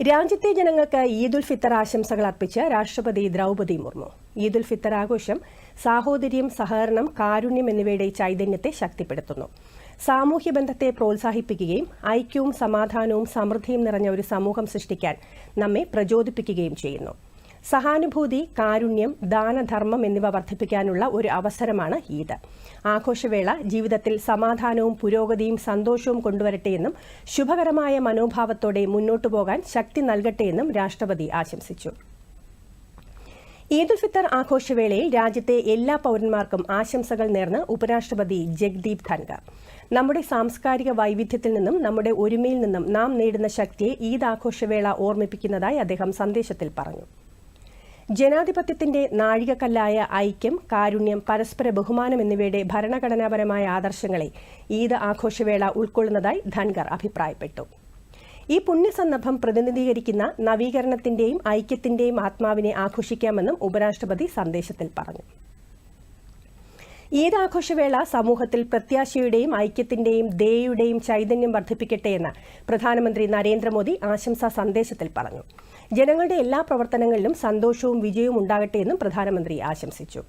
രാജ്യത്തെ ജനങ്ങൾക്ക് ഈദുൽ ഫിത്തർ ആശംസകൾ അർപ്പിച്ച് രാഷ്ട്രപതി ദ്രൗപദി മുർമു. ഈദുൽ ഫിത്തർ ആഘോഷം സാഹോദര്യം സഹകരണം കാരുണ്യം എന്നിവയുടെ ചൈതന്യത്തെ ശക്തിപ്പെടുത്തുന്നു. സാമൂഹ്യ ബന്ധത്തെ പ്രോത്സാഹിപ്പിക്കുകയും ഐക്യവും സമാധാനവും സമൃദ്ധിയും നിറഞ്ഞ ഒരു സമൂഹം സൃഷ്ടിക്കാൻ നമ്മെ പ്രചോദിപ്പിക്കുകയും ചെയ്യുന്നു. സഹാനുഭൂതി കാരുണ്യം ദാനധർമ്മം എന്നിവ വർദ്ധിപ്പിക്കാനുള്ള ഒരു അവസരമാണ് ഈദ്. ആഘോഷവേള ജീവിതത്തിൽ സമാധാനവും പുരോഗതിയും സന്തോഷവും കൊണ്ടുവരട്ടെയെന്നും ശുഭകരമായ മനോഭാവത്തോടെ മുന്നോട്ടു പോകാൻ ശക്തി നൽകട്ടെയെന്നും രാഷ്ട്രപതി ആശംസിച്ചു. ഈദുൽ ഫിത്തർ ആഘോഷവേളയിൽ രാജ്യത്തെ എല്ലാ പൌരന്മാർക്കും ആശംസകൾ നേർന്ന് ഉപരാഷ്ട്രപതി ജഗ്ദീപ് ധൻഗർ നമ്മുടെ സാംസ്കാരിക വൈവിധ്യത്തിൽ നിന്നും നമ്മുടെ ഒരുമയിൽ നിന്നും നാം നേടുന്ന ശക്തിയെ ഈദ് ആഘോഷവേള ഓർമ്മിപ്പിക്കുന്നതായി അദ്ദേഹം സന്ദേശത്തിൽ പറഞ്ഞു. ജനാധിപത്യത്തിന്റെ നാഴികക്കല്ലായ ഐക്യം കാരുണ്യം പരസ്പര ബഹുമാനം എന്നിവയുടെ ഭരണഘടനാപരമായ ആദർശങ്ങളെ ഈദ് ആഘോഷവേള ഉൾക്കൊള്ളുന്നതായി ധൻകർ അഭിപ്രായപ്പെട്ടു. ഈ പുണ്യസന്ദർഭം പ്രതിനിധീകരിക്കുന്ന നവീകരണത്തിന്റെയും ഐക്യത്തിന്റെയും ആത്മാവിനെ ആഘോഷിക്കാമെന്നും ഉപരാഷ്ട്രപതി സന്ദേശത്തിൽ പറഞ്ഞു. ഈദ് ആഘോഷവേള സമൂഹത്തിൽ പ്രത്യാശയുടെയും ഐക്യത്തിന്റെയും ദയയുടെയും ചൈതന്യം വർദ്ധിപ്പിക്കട്ടെ എന്ന് പ്രധാനമന്ത്രി നരേന്ദ്രമോദി ആശംസാ സന്ദേശത്തിൽ പറഞ്ഞു. ജനങ്ങളുടെ എല്ലാ പ്രവർത്തനങ്ങളിലും സന്തോഷവും വിജയവും ഉണ്ടാകട്ടെ എന്നും പ്രധാനമന്ത്രി ആശംസിച്ചു.